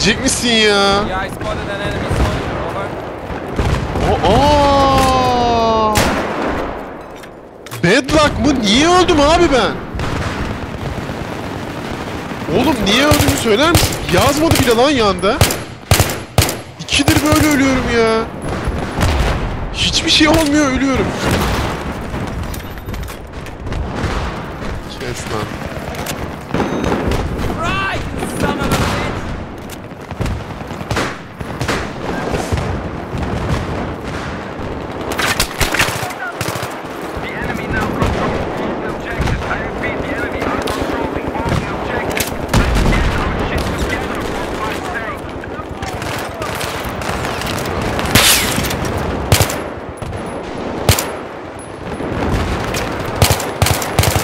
Gidecek misin ya? Yeah, I spotted an enemy soldier. Over. O aa! Bad luck mı? Niye öldüm abi ben? Oğlum niye öldüğümü söyler misin? Yazmadı bile lan yanda. İkidir böyle ölüyorum ya. Hiçbir şey olmuyor ölüyorum. Kes lan.